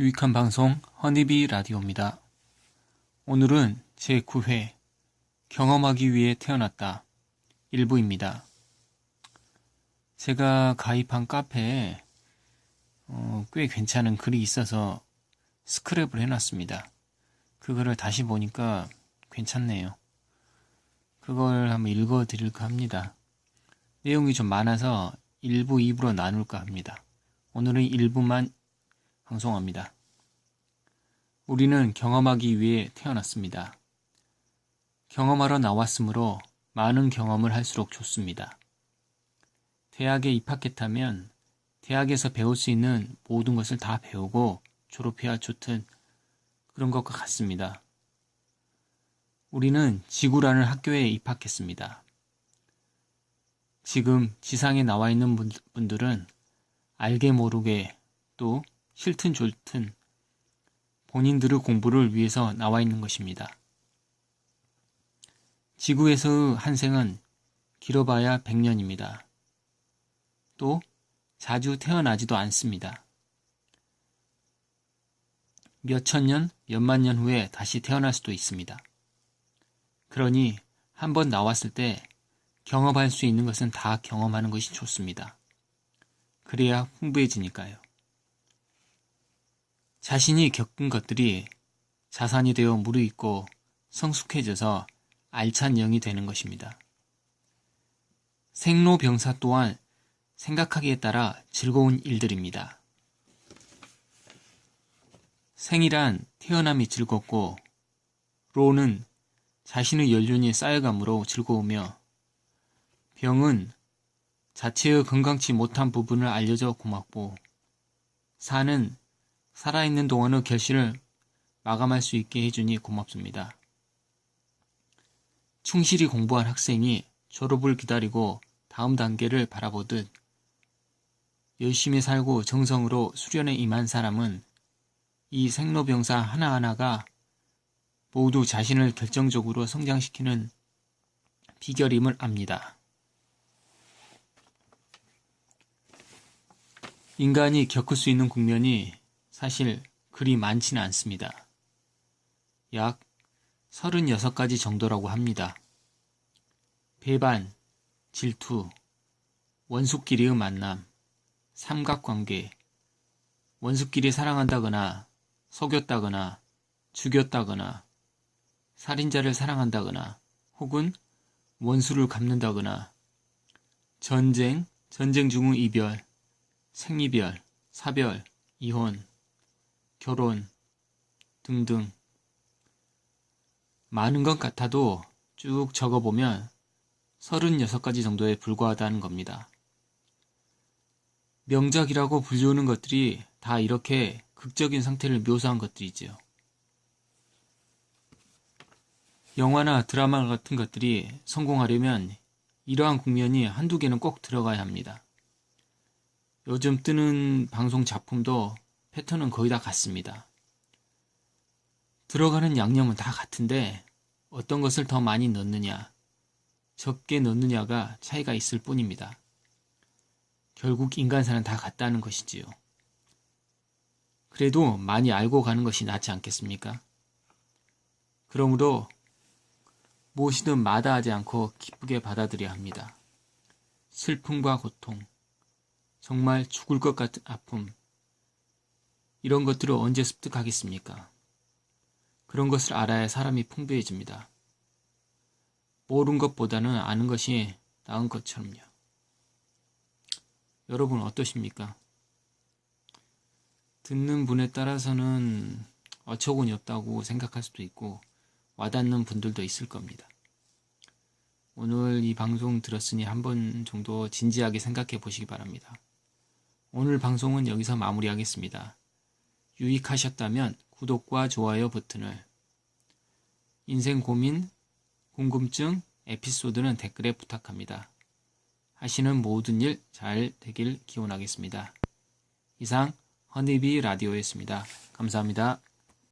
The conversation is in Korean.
유익한 방송 허니비 라디오입니다. 오늘은 제9회 경험하기 위해 태어났다 일부입니다. 제가 가입한 카페에 어, 꽤 괜찮은 글이 있어서 스크랩을 해놨습니다. 그거를 다시 보니까 괜찮네요. 그걸 한번 읽어드릴까 합니다. 내용이 좀 많아서 1부, 2부로 나눌까 합니다. 오늘은 1부만 방송합니다. 우리는 경험하기 위해 태어났습니다. 경험하러 나왔으므로 많은 경험을 할수록 좋습니다. 대학에 입학했다면 대학에서 배울 수 있는 모든 것을 다 배우고 졸업해야 좋든 그런 것과 같습니다. 우리는 지구라는 학교에 입학했습니다. 지금 지상에 나와 있는 분들은 알게 모르게 또 싫든 좋든 본인들의 공부를 위해서 나와 있는 것입니다. 지구에서의 한 생은 길어봐야 100년입니다. 또 자주 태어나지도 않습니다. 몇천 년, 몇만 년 후에 다시 태어날 수도 있습니다. 그러니 한 번 나왔을 때 경험할 수 있는 것은 다 경험하는 것이 좋습니다. 그래야 풍부해지니까요. 자신이 겪은 것들이 자산이 되어 무르익고 성숙해져서 알찬 영이 되는 것입니다. 생로병사 또한 생각하기에 따라 즐거운 일들입니다. 생이란 태어남이 즐겁고 로는 자신의 연륜이 쌓여감으로 즐거우며 병은 자체의 건강치 못한 부분을 알려져 고맙고 사는 살아있는 동안의 결실을 마감할 수 있게 해주니 고맙습니다. 충실히 공부한 학생이 졸업을 기다리고 다음 단계를 바라보듯 열심히 살고 정성으로 수련에 임한 사람은 이 생로병사 하나하나가 모두 자신을 결정적으로 성장시키는 비결임을 압니다. 인간이 겪을 수 있는 국면이 사실 그리 많지는 않습니다. 약 36가지 정도라고 합니다. 배반, 질투, 원수끼리의 만남, 삼각관계, 원수끼리 사랑한다거나 속였다거나 죽였다거나 살인자를 사랑한다거나 혹은 원수를 갚는다거나 전쟁, 전쟁 중의 이별, 생이별, 사별, 이혼, 결혼 등등 많은 것 같아도 쭉 적어보면 36가지 정도에 불과하다는 겁니다. 명작이라고 불리우는 것들이 다 이렇게 극적인 상태를 묘사한 것들이지요. 영화나 드라마 같은 것들이 성공하려면 이러한 국면이 한두 개는 꼭 들어가야 합니다. 요즘 뜨는 방송 작품도 패턴은 거의 다 같습니다. 들어가는 양념은 다 같은데 어떤 것을 더 많이 넣느냐, 적게 넣느냐가 차이가 있을 뿐입니다. 결국 인간사는 다 같다는 것이지요. 그래도 많이 알고 가는 것이 낫지 않겠습니까? 그러므로 무엇이든 마다하지 않고 기쁘게 받아들여야 합니다. 슬픔과 고통, 정말 죽을 것 같은 아픔, 이런 것들을 언제 습득하겠습니까? 그런 것을 알아야 사람이 풍부해집니다. 모르는 것보다는 아는 것이 나은 것처럼요. 여러분 어떠십니까? 듣는 분에 따라서는 어처구니 없다고 생각할 수도 있고 와닿는 분들도 있을 겁니다. 오늘 이 방송 들었으니 한 번 정도 진지하게 생각해 보시기 바랍니다. 오늘 방송은 여기서 마무리하겠습니다. 유익하셨다면 구독과 좋아요 버튼을 인생 고민, 궁금증, 에피소드는 댓글에 부탁합니다. 하시는 모든 일 잘 되길 기원하겠습니다. 이상 허니비 라디오였습니다. 감사합니다.